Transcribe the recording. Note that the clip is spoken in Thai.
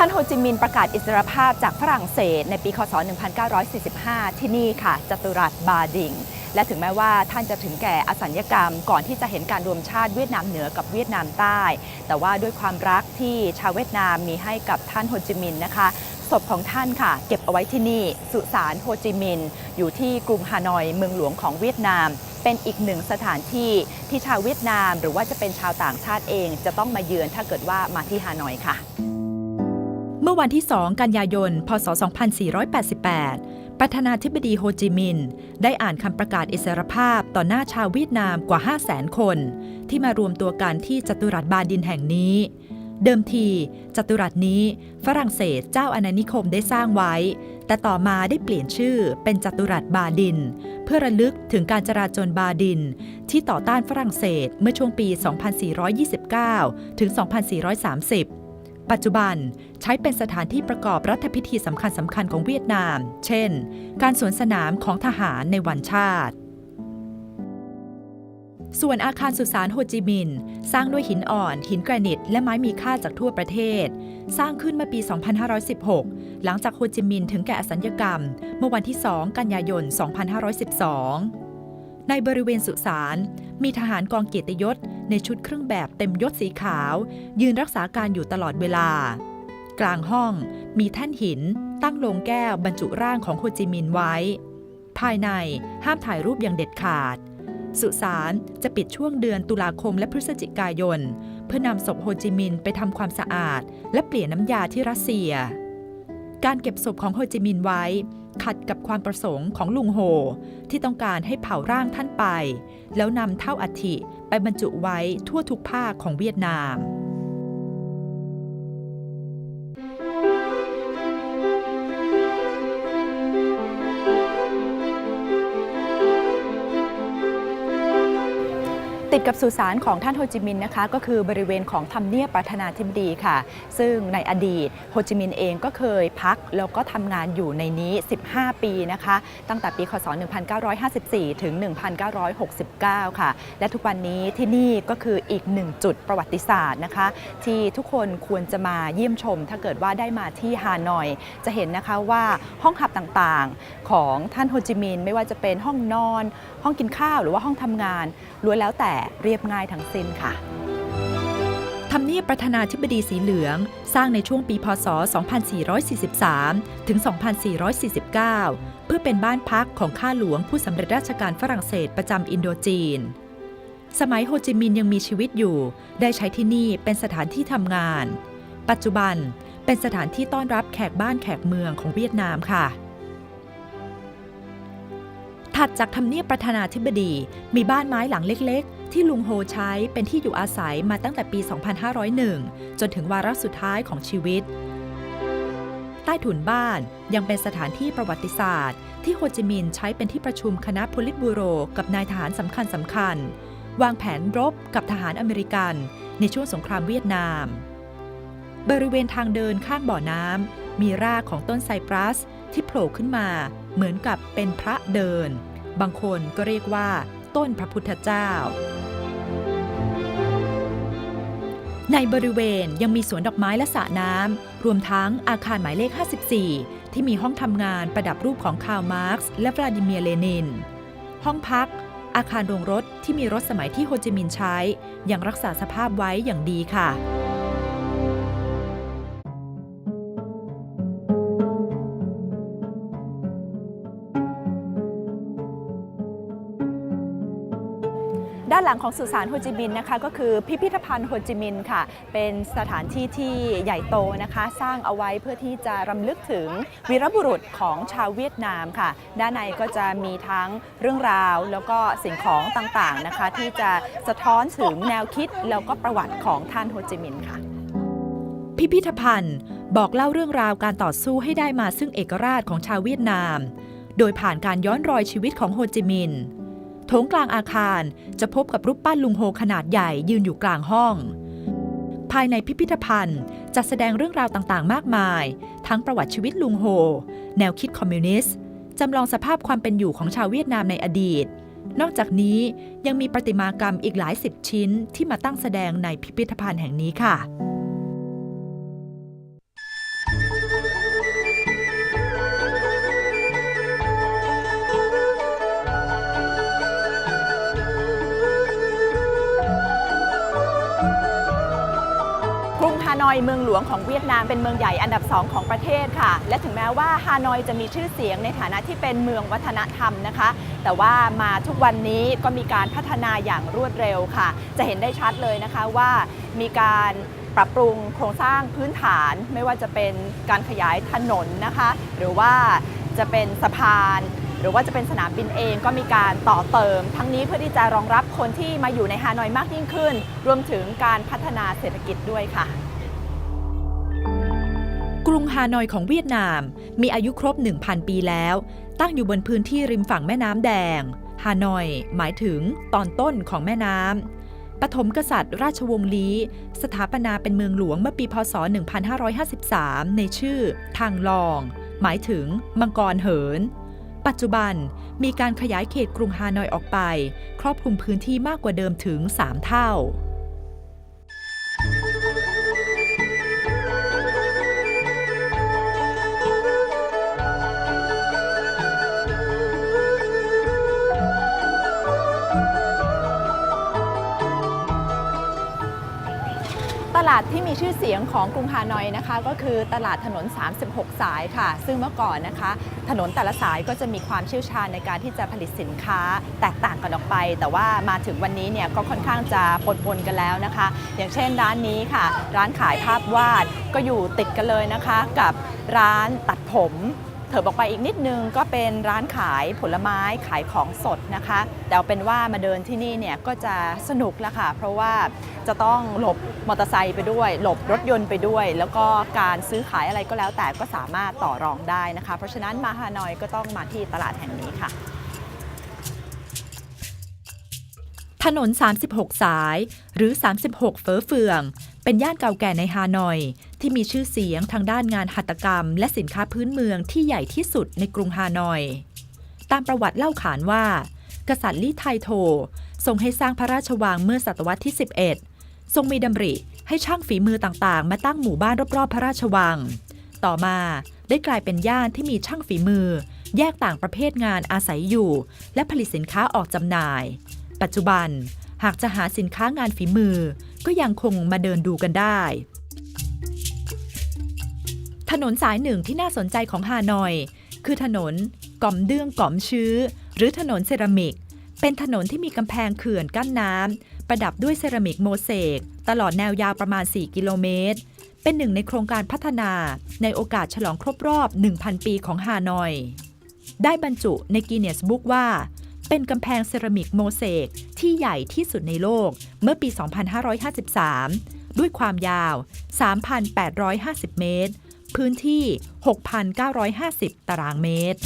ท่านโฮจิมินห์ประกาศอิสรภาพจากฝรั่งเศสในปีคศ 1945 ที่นี่ค่ะจัตุรัสบาดิง และถึงแม้ว่าท่านจะถึงแก่อสัญญกรรม ก่อนที่จะเห็นการรวมชาติเวียดนามเหนือกับเวียดนามใต้ แต่ว่าด้วยความรักที่ชาวเวียดนามมีให้กับท่านโฮจิมินห์นะคะศพของท่านค่ะ เก็บเอาไว้ที่นี่ สุสานโฮจิมินห์อยู่ที่กรุงฮานอยเมืองหลวงของเวียดนาม เป็นอีกหนึ่งสถานที่ที่ชาวเวียดนาม หรือว่าจะเป็นชาวต่างชาติเอง จะต้องมาเยือนถ้าเกิดว่ามาที่ฮานอยค่ะ มื่อวันที่ 2 กันยายน พศ 2488 ประธานาธิบดีโฮจิมินห์ได้อ่านคำประกาศอิสรภาพต่อหน้าชาวเวียดนามกว่า 500,000 คน ที่มารวมตัวกันที่จัตุรัสบาดินแห่งนี้ เดิมที จัตุรัสนี้ฝรั่งเศสเจ้าอาณานิคมได้สร้างไว้ แต่ต่อมาได้เปลี่ยนชื่อเป็นจัตุรัสบาดิน เพื่อระลึกถึงการจราจรบาดิน ที่ต่อต้านฝรั่งเศสเมื่อช่วงปี 2429 ถึง 2430 ปัจจุบันใช้เป็นสถานที่ประกอบรัฐพิธีสำคัญสำคัญของเวียดนาม เช่น การสวนสนามของทหารในวันชาติ ส่วนอาคารสุสานโฮจิมินห์สร้างด้วยหินอ่อน หินแกรนิต และไม้มีค่าจากทั่วประเทศ สร้างขึ้นเมื่อปี 2516 หลังจากโฮจิมินห์ถึงแก่อสัญญกรรม เมื่อวันที่ 2 กันยายน 2512 ในบริเวณสุสานมีทหารกองเกียรติยศ ในชุดเครื่องแบบเต็มยศสีขาว ยืนรักษาการอยู่ตลอดเวลา กลางห้องมีแท่นหิน ตั้งโลงแก้วบรรจุร่างของโฮจิมินห์ไว้ ภายในห้ามถ่ายรูปอย่างเด็ดขาด สุสานจะปิดช่วงเดือนตุลาคมและพฤศจิกายน เพื่อนำศพโฮจิมินห์ไปทำความสะอาด และเปลี่ยนน้ำยาที่รัสเซีย การเก็บศพของโฮจิมินห์ไว้ขัดกับความประสงค์ของลุงโฮที่ต้องการให้เผาร่างท่านไป แล้วนำเท่าอัฐิไปบรรจุไว้ทั่วทุกภาคของเวียดนาม ติดกับสุสานของท่านโฮจิมินห์นะคะ ก็คือบริเวณของทำเนียบประธานาธิบดีค่ะ ซึ่งในอดีตโฮจิมินห์เองก็เคยพักแล้วก็ทำงานอยู่ในนี้ 15 ปีนะคะ ตั้งแต่ปีคศ 1954 ถึง 1969 ค่ะ และทุกวันนี้ที่นี่ก็คืออีกหนึ่งจุดประวัติศาสตร์นะคะ ที่ทุกคนควรจะมาเยี่ยมชม ถ้าเกิดว่าได้มาที่ฮานอย จะเห็นนะคะว่าห้องขับต่างๆของท่านโฮจิมินห์ไม่ว่าจะเป็นห้องนอน ห้องกินข้าวหรือว่าห้องทำงานล้วนแล้วแต่เรียบง่ายทั้งสิ้นค่ะทำเนียบประธานาธิบดีสีเหลือง สร้างในช่วงปีพศ 2443 ถึง 2449 เพื่อเป็นบ้านพักของข้าหลวงผู้สำเร็จราชการฝรั่งเศสประจำอินโดจีน สมัยโฮจิมินห์ยังมีชีวิตอยู่ ได้ใช้ที่นี่เป็นสถานที่ทำงาน ปัจจุบันเป็นสถานที่ต้อนรับแขกบ้านแขกเมืองของเวียดนามค่ะ ถัดจากทำเนียบประธานาธิบดี มีบ้านไม้หลังเล็กๆ ที่ลุงโฮใช้เป็นที่อยู่อาศัยมาตั้งแต่ปี 2501 จนถึงวาระสุดท้ายของชีวิต ใต้ถุนบ้านยังเป็นสถานที่ประวัติศาสตร์ ที่โฮจิมินห์ใช้เป็นที่ประชุมคณะโพลิตบูโร กับนายทหารสำคัญสำคัญๆวางแผนรบกับทหารอเมริกัน ในช่วงสงครามเวียดนาม บริเวณทางเดินข้างบ่อน้ำมีรากของต้นไซปรัสที่โผล่ขึ้นมาเหมือนกับเป็นพระเดิน บางคนก็เรียกว่า ต้นพระพุทธเจ้า ในบริเวณยังมีสวนดอกไม้และสระน้ำ รวมทั้งอาคารหมายเลข 54 ที่มีห้องทำงานประดับรูปของคาร์ลมาร์กซ์และวลาดิเมียร์เลนิน ห้องพัก อาคารโรงรถที่มีรถสมัยที่โฮจิมินห์ใช้ ยังรักษาสภาพไว้อย่างดีค่ะ ด้านหลังของสุสานโฮจิมินห์นะคะก็คือพิพิธภัณฑ์โฮจิมินห์ค่ะ เป็นสถานที่ที่ใหญ่โตนะคะ สร้างเอาไว้เพื่อที่จะรำลึกถึงวีรบุรุษของชาวเวียดนามค่ะ ด้านในก็จะมีทั้งเรื่องราวแล้วก็สิ่งของต่างๆนะคะ ที่จะสะท้อนถึงแนวคิดแล้วก็ประวัติของท่านโฮจิมินห์ค่ะ พิพิธภัณฑ์บอกเล่าเรื่องราวการต่อสู้ให้ได้มาซึ่งเอกราชของชาวเวียดนาม โดยผ่านการย้อนรอยชีวิตของโฮจิมินห์ โถงกลางอาคารจะพบกับรูปปั้นลุงโฮขนาดใหญ่ยืนอยู่กลางห้อง ภายในพิพิธภัณฑ์จัดแสดงเรื่องราวต่างๆ มากมาย ทั้งประวัติชีวิตลุงโฮ แนวคิดคอมมิวนิสต์จำลองสภาพความเป็นอยู่ของชาวเวียดนามในอดีต นอกจากนี้ยังมีประติมากรรมอีกหลายสิบชิ้นที่มาตั้งแสดงในพิพิธภัณฑ์แห่งนี้ค่ะานอยเมืองหลวงของเวียดนามเป็นเมืองใหญ่อันดับสองของประเทศค่ะ และถึงแม้ว่าฮานอยจะมีชื่อเสียงในฐานะที่เป็นเมืองวัฒนธรรมนะคะ แต่ว่ามาทุกวันนี้ก็มีการพัฒนาอย่างรวดเร็วค่ะ จะเห็นได้ชัดเลยนะคะว่ามีการปรับปรุงโครงสร้างพื้นฐานไม่ว่าจะเป็นการขยายถนนนะคะ หรือว่าจะเป็นสะพานหรือว่าจะเป็นสนามบินเองก็มีการต่อเติม ทั้งนี้เพื่อที่จะรองรับคนที่มาอยู่ในฮานอยมากยิ่งขึ้น รวมถึงการพัฒนาเศรษฐกิจด้วยค่ะ กรุงฮานอยของเวียดนาม มีอายุครบ 1,000 ปีแล้ว ตั้งอยู่บนพื้นที่ริมฝั่งแม่น้ำแดง ฮานอย หมายถึงตอนต้นของแม่น้ำปฐมกษัตริย์ราชวงศ์ลี้ สถาปนาเป็นเมืองหลวงเมื่อปีพศ 1553 ในชื่อ ทางลอง หมายถึง มังกรเหิน ปัจจุบันมีการขยายเขตกรุงฮานอยออกไป ครอบคลุมพื้นที่มากกว่าเดิมถึง 3 เท่า ลาดที่มีชื่อเสียงของกรุงฮานอยนะคะ ก็คือตลาดถนน 36 สายค่ะ ซึ่งเมื่อก่อนนะคะ ถนนแต่ละสายก็จะมีความเชี่ยวชาญในการที่จะผลิตสินค้าแตกต่างกันออกไป แต่ว่ามาถึงวันนี้เนี่ยก็ค่อนข้างจะปนปนกันแล้วนะคะ อย่างเช่นร้านนี้ค่ะ ร้านขายภาพวาดก็อยู่ติดกันเลยนะคะ กับร้านตัดผม เถิบออกไปอีกนิดนึงก็เป็นร้านขายผลไม้ขายของสดนะคะ แต่เอาเป็นว่ามาเดินที่นี่เนี่ยก็จะสนุกละค่ะ เพราะว่าจะต้องหลบมอเตอร์ไซค์ไปด้วย หลบรถยนต์ไปด้วย แล้วก็การซื้อขายอะไรก็แล้วแต่ก็สามารถต่อรองได้นะคะ เพราะฉะนั้นมาฮานอยก็ต้องมาที่ตลาดแห่งนี้ค่ะ ถนน 36 สาย หรือ 36 เฟอเฟือง เป็นย่านเก่าแก่ในฮานอย ที่มีชื่อเสียงทางด้านงานหัตถกรรม และสินค้าพื้นเมืองที่ใหญ่ที่สุดในกรุงฮานอย ตามประวัติเล่าขานว่า กษัตริย์ลี่ไทโททรงให้สร้างพระราชวังเมื่อศตวรรษที่ 11 ทรงมีดำริให้ช่างฝีมือต่างๆ มาตั้งหมู่บ้านรอบๆ พระราชวัง ต่อมาได้กลายเป็นย่านที่มีช่างฝีมือ แยกต่างประเภทงานอาศัยอยู่ และผลิตสินค้าออกจำหน่าย ปัจจุบันหากจะหาสินค้างานฝีมือ ก็ยังคงมาเดินดูกันได้ ถนนสายหนึ่งที่น่าสนใจของฮานอย คือถนนก่อมเดื้องก่อมชื้อ หรือถนนเซรามิก เป็นถนนที่มีกำแพงเขื่อนกั้นน้ำประดับด้วยเซรามิกโมเสกตลอดแนวยาวประมาณ 4 กิโลเมตร เป็นหนึ่งในโครงการพัฒนาในโอกาสฉลองครบรอบ 1,000 ปีของฮานอย ได้บรรจุในกินเนสบุ๊กว่า เป็นกำแพงเซรามิกโมเสกที่ใหญ่ที่สุดในโลกเมื่อปี 2553 ด้วยความยาว 3,850 เมตร พื้นที่ 6,950 ตารางเมตร